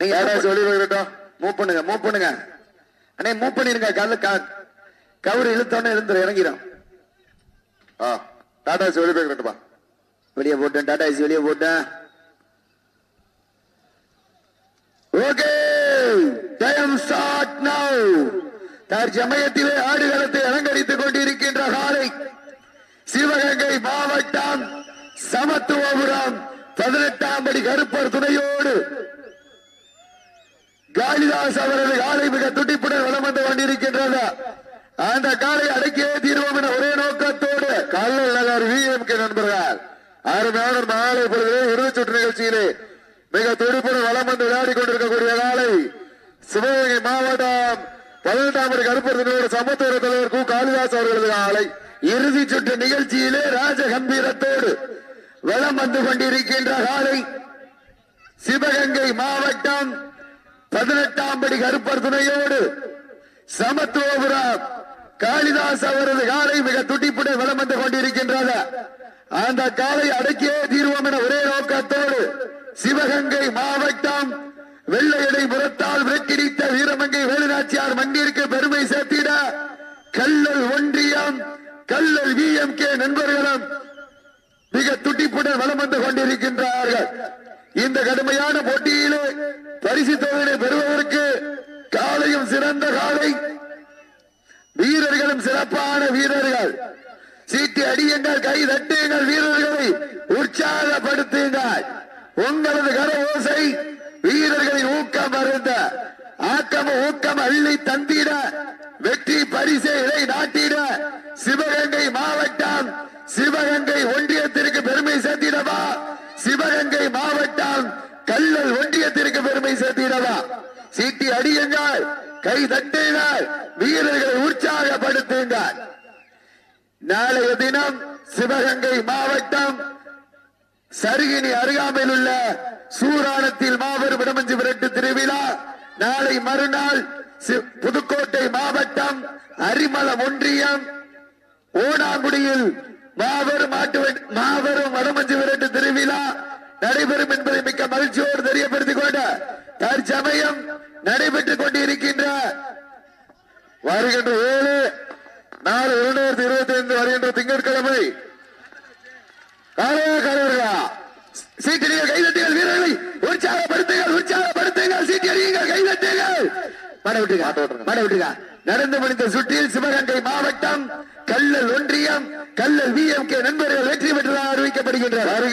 நீங்க யாராவது சொல்லி வைக்கட்டும் மூவ் பண்ணுங்க மூவ் பண்ணுங்க. அண்ணே மூவ் பண்ணிருங்க கல்லு கவுரு இழுத்தோன்னு இருந்து இறங்கிடும். ஆ டாடா சொல்லி வைக்கட்டும்பா வெளியே போட்டேன் டாடா ஏசி வெளியே போட்டேன். ஓகே டைம் ஸ்டார்ட் நவ் தற்சமயத்திலே ஆடுகளத்தை அலங்கரித்துக் கொண்டிருக்கின்ற காலை சிவகங்கை மாவட்டம் சமத்துவபுரம் பதினெட்டாம் படி கருப்பர் துணையோடு காளிதாஸ் அவரது காலை மிக துடிப்புடன் வளம் வந்து கொண்டிருக்கின்றது. அந்த காலை அடக்கியே தீர்வோம் என ஒரே நோக்கத்தோடு கல்லல் நகர் விஎம்கே நண்பர்கள் அருமையான மாலை பொழுது இறுதிச் சுற்று நிகழ்ச்சியிலே மிக துடிப்புடன் வளம் வந்து விளையாடி கொண்டிருக்கக்கூடிய காலை சிவகங்கை மாவட்டம் பதினெட்டாம் படி கருப்பர் சமத்துவ தலைவர் கு காளிதாஸ் அவர்களது காலை இறுதி சுற்று நிகழ்ச்சியிலே ராஜ கம்பீரத்தோடு வலம் வந்து கொண்டிருக்கின்ற காலை சிவகங்கை மாவட்டம் பதினெட்டாம் படி கருப்பர் சமத்துவபுரம் காளிதாஸ் அவரது காலை மிக துடிப்புடன் வலம் வந்து கொண்டிருக்கின்றது. அந்த காலை அடக்கியே தீர்வோம் என ஒரே நோக்கத்தோடு சிவகங்கை மாவட்டம் வெள்ளையடை புறத்தால் வெற்றிடித்த வீரமங்கை வேலுநாச்சியார் மங்கிற்கு பெருமை சேர்த்திட கல்லல் ஒன்றியம் கல்லல் விஎம் கே நண்பர்களும் மிக துடிப்புடன் வலம் வந்து கொண்டிருக்கின்றார்கள். இந்த கடுமையான போட்டியிலே பரிசு தொகையை பெறுவதற்கு காலையும் சிறந்த காலை. வீரர்களும் சிறப்பான வீரர்கள். சீட்டு அடியுங்கள் கை தட்டுங்கள் வீரர்களை. உற்சாகப்படுத்துங்கள். உங்களது கர ஓசை வீரர்களின் ஊக்கம் அருந்த ஆக்கம் ஊக்கம் அள்ளி தந்திட வெற்றி பரிசை இதை நாட்டிட சிவகங்கை மாவட்டம் சிவகங்கை ஒன்றியத்திற்கு பெருமை சேர்த்திடவா? சிவகங்கை மாவட்டம் கல்லல் ஒன்றியத்திற்கு பெருமை சேர்த்திடவா? சீட்டி அடியுங்கள் கை தட்டினால் வீரர்களை உற்சாகப்படுத்துங்கள். நாளைய தினம் சிவகங்கை மாவட்டம் சருகினி அருகாமையில் உள்ள சூராணத்தில் மாபெரும் இடமஞ்சி விரட்டு திருவிழா. நாளை மறுநாள் சி- புதுக்கோட்டை மாவட்டம் அரிமளம் ஒன்றியம் ஓனாங்குடியில் மாபெரும் ஆட்டு மாபெரும் வடமஞ்சு விரட்டு திருவிழா. நடைபெறும் என்பதை மிக்க மகிழ்ச்சியோடு தெரியப்படுத்திக் கொண்ட தற்சமயம் நடைபெற்றுக் கொண்டிருக்கின்ற வருகின்ற ஏழு நாலு இரண்டாயிரத்தி இருபத்தி ஐந்து வருகின்ற திங்கட்கிழமை. காலையாக்காரர்களா காலையா? சீட்டியடிகள் கைதட்டுங்கள் வீரர்களை. உற்சாகப்படுத்துங்கள் உற்சாகப்படுத்துங்கள். சீட்டியடிகள் கைதட்டுங்கள். மட விட்டுங்க மட விட்டுங்க நடந்து முடிந்த சுற்றில் சிவகங்கை மாவட்டம் கல்லல் ஒன்றியம் கல்லல் விஎம் கே நண்பர்கள் வெற்றி பெற்றதாக அறிவிக்கப்படுகின்றனர்.